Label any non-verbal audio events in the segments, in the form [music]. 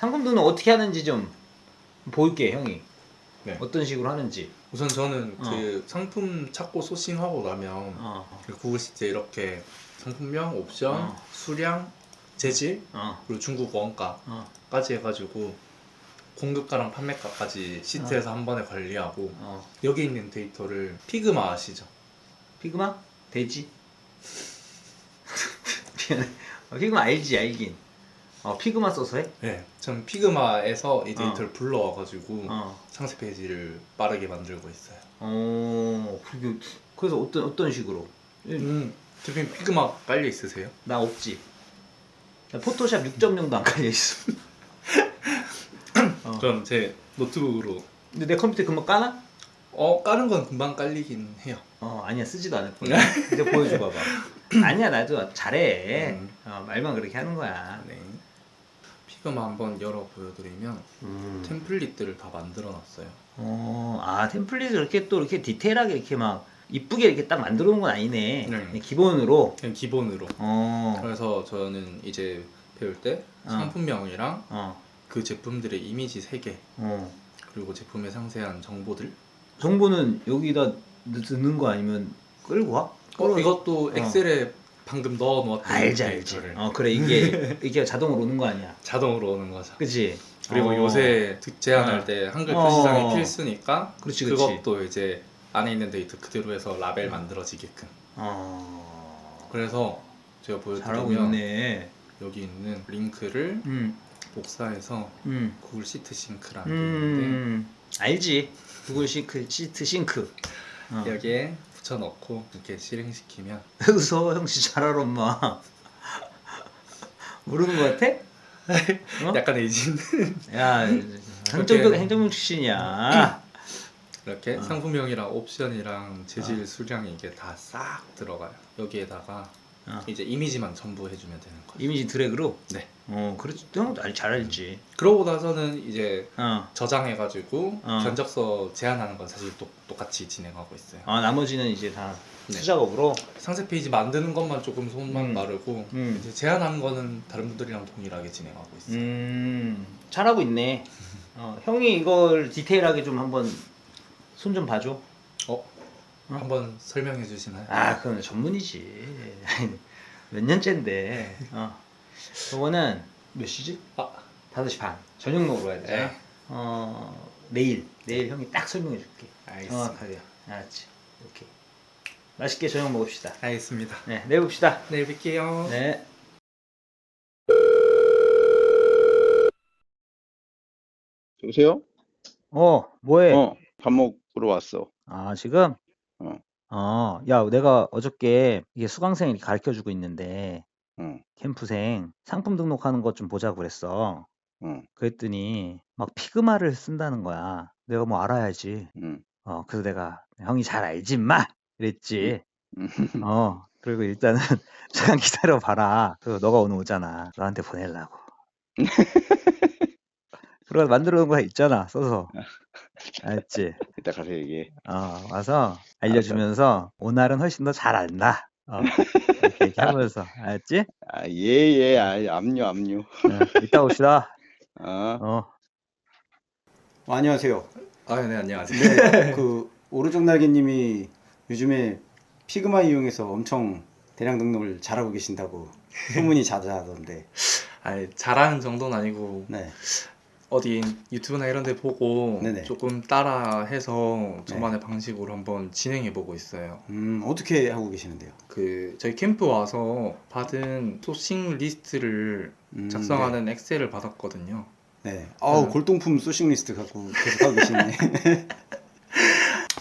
상품 등록 어떻게 하는지 좀 볼게 형이. 네. 어떤 식으로 하는지. 우선 저는 어. 그 상품 찾고 소싱하고 나면 어. 그 구글 시트에 이렇게 상품명, 옵션, 어. 수량, 재질 어. 그리고 중국 원가까지 어. 해가지고 공급가랑 판매가까지 시트에서 한 번에 관리하고 어. 여기 있는 데이터를 피그마 아시죠? 피그마? 돼지? [laughs] 어, 피그마 알지 알긴. 어 피그마 써서 해? 네. 전 피그마에서 이 데이터를 불러와가지고 어. 상세 페이지를 빠르게 만들고 있어요. 어. 그게 그래서 어떤 어떤 식으로? 음, 대표님 피그마 깔려 있으세요? 나 없지. 나 포토샵 6.0도 안 깔려 있어. [laughs] 어. 전제 노트북으로 근데 내 컴퓨터 금방 까나? 어 까는 건 금방 깔리긴 해요. 어 아니야 쓰지도 않을 거야. 이제 보여줘 봐봐. [laughs] 아니야 나도 잘해. 음. 어, 말만 그렇게 하는 거야. 네. 피그마 한번 열어 보여드리면 음. 템플릿들을 다 만들어놨어요. 어, 아 템플릿을 이렇게 또 이렇게 디테일하게 이렇게 막 이쁘게 이렇게 딱 만들어 놓은 건 아니네. 네. 그냥 기본으로. 그냥 기본으로. 어. 그래서 저는 이제 배울 때 어. 상품명이랑 어. 그 제품들의 이미지 3개 어. 그리고 제품의 상세한 정보들 정보는 여기다 넣- 넣는 거 아니면 끌고 와? 어, 이것도 어. 엑셀에 방금 넣어 놓았던 알지 알지. 데이터를 어 그래 이게 [laughs] 이게 자동으로 오는 거 아니야. 자동으로 오는 거죠. 그치? 그리고 어. 요새 득 제한할 어. 때 한글 어. 표시장이 필수니까 그렇지, 그렇지. 그것도 이제 안에 있는 데이터 그대로 해서 라벨 만들어지게끔 어. 그래서 제가 잘하고 보여드리면 있네. 여기 있는 링크를 음. 복사해서 음. 구글 시트 싱크라는 게 있는데 음. 알지. 구글 싱크 시트 싱크. 어. 여기에 붙여넣고 이렇게 실행시키면 웃어 형 진짜 잘 알아 엄마. [laughs] 모르는 거 같아? [laughs] 어? 약간 의진 야 [laughs] 행정병 행정병 출신이야. [clears throat] 이렇게 어. 상품명이랑 옵션이랑 재질 수량이 이게 다 싹 들어가요 여기에다가 어. 이제 이미지만 전부 해주면 되는 거예요 이미지 드래그로. 네 어 그렇지 형도 알- 잘 알지. 그러고 나서는 이제 어. 저장해가지고 어. 견적서 제한하는 건 사실 또, 똑같이 진행하고 있어요 아 나머지는 이제 다 네. 수작업으로. 상세 페이지 만드는 것만 조금 손만 음. 마르고 음. 이제 제한하는 거는 다른 분들이랑 동일하게 진행하고 있어요 음 잘하고 있네. 어, 형이 이걸 디테일하게 좀 한번 손 좀 봐줘. 어? 한번 설명해 주시나요? 아 그건 전문이지. [laughs] 몇 년째인데. 어. 저거는 몇 시지? 아, 5시 반. 저녁 먹으러 가야 돼. 네. 어 내일 내일 형이 딱 설명해 줄게. 알겠습니다 정확하게. 알았지. 오케이. 맛있게 저녁 먹읍시다. 알겠습니다 네 내일 봅시다. 내일 뵐게요 네. 여보세요? 어 뭐해? 어, 밥 먹으러 왔어. 아 지금? 어. 어, 야, 내가 어저께 이게 수강생 이렇게 가르쳐 주고 있는데 응, 캠프생 상품 등록하는 것 좀 보자고 그랬어. 응, 그랬더니 막 피그마를 쓴다는 거야. 내가 뭐 알아야지. 응. 어, 그래서 내가 형이 잘 알지, 마. 그랬지. 응. 어, [laughs] 그리고 일단은 잠깐 기다려 봐라. 그 너가 오늘 오잖아. 너한테 보내려고. 그러고 만들어 놓은 거 있잖아. 써서. 알지? [laughs] 이따 가서 얘기해. 어, 와서 알려주면서 오늘은 훨씬 더 잘 안다. 어, 이렇게 얘기하면서 [laughs] 알았지? 아, 예, 예, 아, 압류, 압류. 어, 이따 옵시다. [laughs] 어, 어. 어, 안녕하세요. 아, 네, 안녕하세요. 네, [laughs] 그 오른쪽 날개님이 요즘에 피그마 이용해서 엄청 대량 등록을 잘하고 계신다고 소문이 자자하던데. 아니, 잘하는 정도는 아니고 네. 어디 유튜브나 이런 데 보고 네네. 조금 따라 해서 저만의 방식으로 한번 진행해 보고 있어요. 음, 어떻게 하고 계시는데요? 그 저희 캠프 와서 받은 소싱 리스트를 음, 작성하는 엑셀을 받았거든요. 네. 네. 아우, 음. 골동품 소싱 리스트 갖고 계속 하고 계시네. [laughs]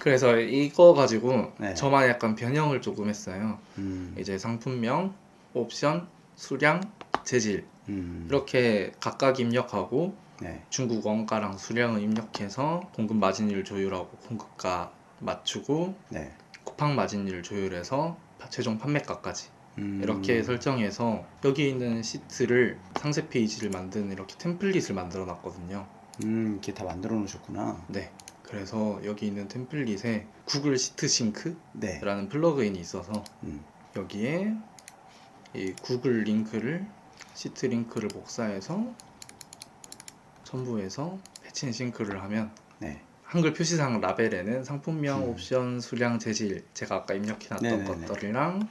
그래서 이거 가지고 네. 저만 약간 변형을 조금 했어요. 음, 이제 상품명, 옵션, 수량, 재질 음, 이렇게 각각 입력하고 네. 중국 원가랑 수량을 입력해서 공급 마진율 조율하고 공급가 맞추고 네. 쿠팡 마진율 조율해서 파- 최종 판매가까지 음, 이렇게 설정해서 여기 있는 시트를 상세 페이지를 만드는 이렇게 템플릿을 만들어 놨거든요. 음, 이렇게 다 만들어 놓으셨구나. 네. 그래서 여기 있는 템플릿에 구글 시트 싱크라는 네. 플러그인이 있어서 음, 여기에 이 구글 링크를 시트 링크를 복사해서 첨부해서 패치앤 싱크를 하면 네. 한글 표시상 라벨에는 상품명, 음. 옵션, 수량, 재질 제가 아까 입력해놨던 네네네. 것들이랑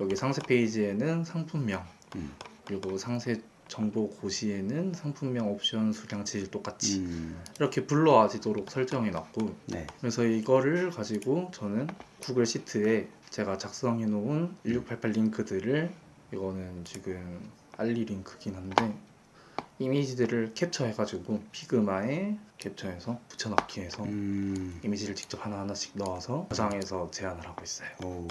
여기 상세 페이지에는 상품명 음. 그리고 상세 정보 고시에는 상품명, 옵션, 수량, 재질 똑같이 음. 이렇게 불러와지도록 설정해놨고 네. 그래서 이거를 가지고 저는 구글 시트에 제가 작성해 놓은 1688 링크들을 이거는 지금 알리 링크긴 한데 이미지들을 capture 해가지고 피그마에 캡처해서 붙여넣기 해서 음. 이미지를 직접 하나하나씩 넣어서 저장해서 제안을 하고 있어요. 오.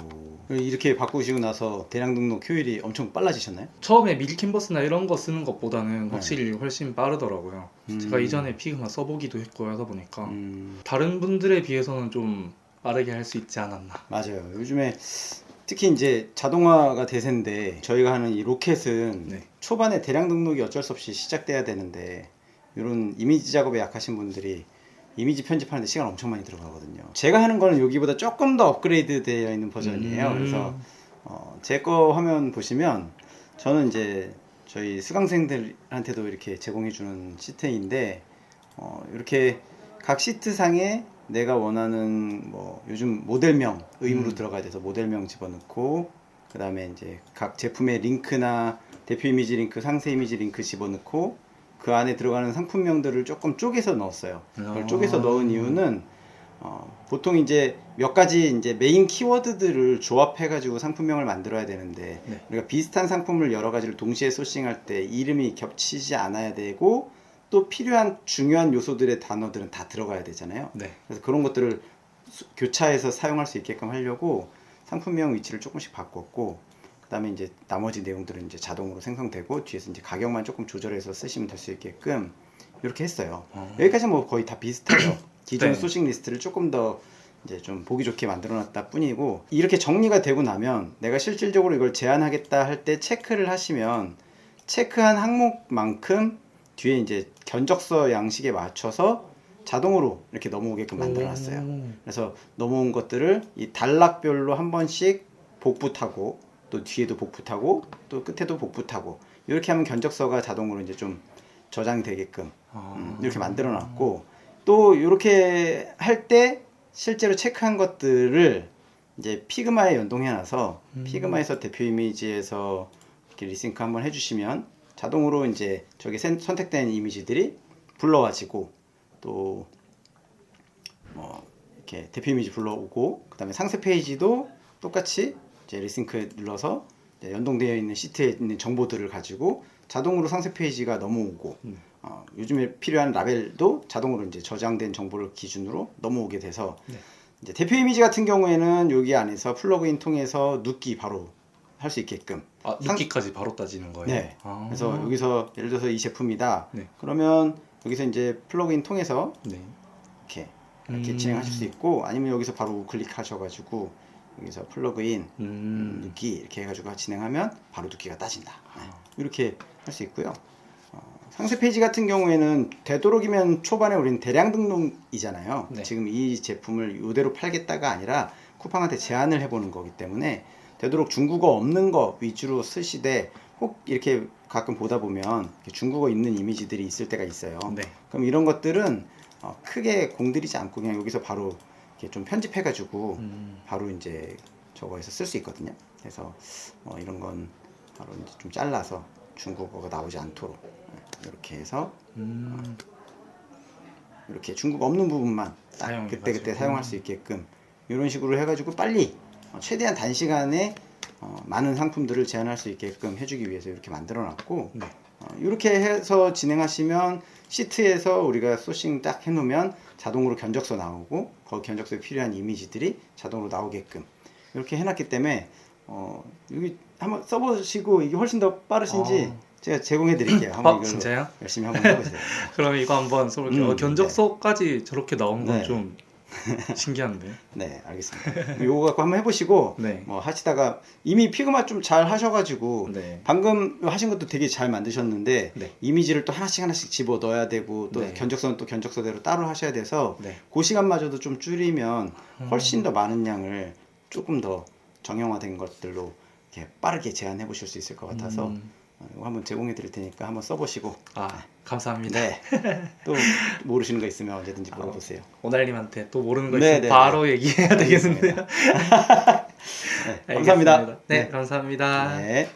이렇게 바꾸시고 나서 대량 등록 효율이 엄청 빨라지셨나요? 처음에 미리 캔버스나 이런 거 쓰는 것보다는 네. 확실히 훨씬 빠르더라고요. 음. 제가 이전에 피그마 써보기도 했고 하다 보니까 음. 다른 분들에 비해서는 좀 빠르게 할 수 있지 않았나. 맞아요. 요즘에 특히 이제 자동화가 대세인데 저희가 하는 이 로켓은 네. 초반에 대량 등록이 어쩔 수 없이 시작돼야 되는데 이런 이미지 작업에 약하신 분들이 이미지 편집하는데 시간 엄청 많이 들어가거든요. 제가 하는 거는 여기보다 조금 더 업그레이드 되어 있는 버전이에요. 음. 그래서 어, 제 거 화면 보시면 저는 이제 저희 수강생들한테도 이렇게 제공해 주는 시트인데 어, 이렇게 각 시트 상에 내가 원하는 뭐 요즘 모델명 의무로 음. 들어가야 돼서 모델명 집어넣고 그 다음에 이제 각 제품의 링크나 대표 이미지 링크, 상세 이미지 링크 집어넣고 그 안에 들어가는 상품명들을 조금 쪼개서 넣었어요. 그걸 아. 쪼개서 넣은 이유는 어, 보통 이제 몇 가지 이제 메인 키워드들을 조합해가지고 상품명을 만들어야 되는데 네. 우리가 비슷한 상품을 여러 가지를 동시에 소싱할 때 이름이 겹치지 않아야 되고 또 필요한 중요한 요소들의 단어들은 다 들어가야 되잖아요. 네. 그래서 그런 것들을 수- 교차해서 사용할 수 있게끔 하려고 상품명 위치를 조금씩 바꿨고 그다음에 이제 나머지 내용들은 이제 자동으로 생성되고 뒤에서 이제 가격만 조금 조절해서 쓰시면 될 수 있게끔 이렇게 했어요. 어. 여기까지 뭐 거의 다 비슷하죠. [clears throat] 기존 네. 소식 리스트를 조금 더 이제 좀 보기 좋게 만들어놨다 뿐이고 이렇게 정리가 되고 나면 내가 실질적으로 이걸 제한하겠다 할 때 체크를 하시면 체크한 항목만큼 뒤에 이제 견적서 양식에 맞춰서 자동으로 이렇게 넘어오게끔 만들어놨어요. 오. 그래서 넘어온 것들을 이 단락별로 한 번씩 복붙하고 또 뒤에도 복붙하고 또 끝에도 복붙하고 이렇게 하면 견적서가 자동으로 이제 좀 저장되게끔 아. 음, 이렇게 만들어 놨고 또 이렇게 할 때 실제로 체크한 것들을 이제 피그마에 연동해 놔서 음. 피그마에서 대표 이미지에서 이렇게 리싱크 한번 해주시면 자동으로 이제 저기 센- 선택된 이미지들이 불러와지고 또 뭐 이렇게 대표 이미지 불러오고 그 다음에 상세 페이지도 똑같이 이제 리싱크 눌러서 이제 연동되어 있는 시트에 있는 정보들을 가지고 자동으로 상세 페이지가 넘어오고 음. 어, 요즘에 필요한 라벨도 자동으로 이제 저장된 정보를 기준으로 넘어오게 돼서 네. 이제 대표 이미지 같은 경우에는 여기 안에서 플러그인 통해서 눕기 바로 할 수 있게끔 아, 상- 눕기까지 바로 따지는 거예요? 네. 아. 그래서 여기서 예를 들어서 이 제품이다 네. 그러면 여기서 이제 플러그인 통해서 네. 이렇게 이렇게 음. 진행하실 수 있고 아니면 여기서 바로 우클릭 하셔가지고 여기서 플러그인 음. 눕기 이렇게 해가지고 진행하면 바로 눕기가 따진다 네. 이렇게 할 수 있고요 어, 상세 페이지 같은 경우에는 되도록이면 초반에 우리는 대량 등록이잖아요 네. 지금 이 제품을 이대로 팔겠다가 아니라 쿠팡한테 제안을 해보는 거기 때문에 되도록 중국어 없는 거 위주로 쓰시되 혹 이렇게 가끔 보다 보면 중국어 있는 이미지들이 있을 때가 있어요 네. 그럼 이런 것들은 어, 크게 공들이지 않고 그냥 여기서 바로 이렇게 좀 편집해가지고 음. 바로 이제 저거에서 쓸 수 있거든요. 그래서 어, 이런 건 바로 이제 좀 잘라서 중국어가 나오지 않도록 네, 이렇게 해서 음. 이렇게 중국어 없는 부분만 딱. 그때 그때 사용할 수 있게끔 이런 식으로 해가지고 빨리 어, 최대한 단시간에 어, 많은 상품들을 제한할 수 있게끔 해주기 위해서 이렇게 만들어놨고 네. 어, 이렇게 해서 진행하시면 시트에서 우리가 소싱 딱 해놓으면 자동으로 견적서 나오고 거기 견적서에 필요한 이미지들이 자동으로 나오게끔 이렇게 해놨기 때문에 어, 여기 한번 써보시고 이게 훨씬 더 빠르신지 아. 제가 제공해 드릴게요. [clears throat] 한번 어, 이걸로 진짜요? 열심히 한번 해보세요. [laughs] 그럼 이거 한번 써볼게요. 음, 어, 견적서까지 저렇게 나온 건 네. 좀 [laughs] 신기한데. 네, 알겠습니다. 요거 갖고 한번 해보시고 [laughs] 네. 뭐 하시다가 이미 피그마 좀 잘 하셔가지고 네. 방금 하신 것도 되게 잘 만드셨는데 네. 이미지를 또 하나씩 하나씩 집어 넣어야 되고 또 네. 견적서는 또 견적서대로 따로 하셔야 돼서 네. 그 시간마저도 좀 줄이면 음. 훨씬 더 많은 양을 조금 더 정형화된 것들로 이렇게 빠르게 제한해 보실 수 있을 것 같아서 음. 어, 한번 제공해 드릴 테니까 한번 써보시고 아 감사합니다. 네. [laughs] 또 모르시는 거 있으면 언제든지 물어보세요. 오달님한테 또 모르는 거 네, 있으면 네, 바로 얘기해야 되겠는데요. [laughs] [laughs] 네, 감사합니다. 네, 네. 감사합니다. 네.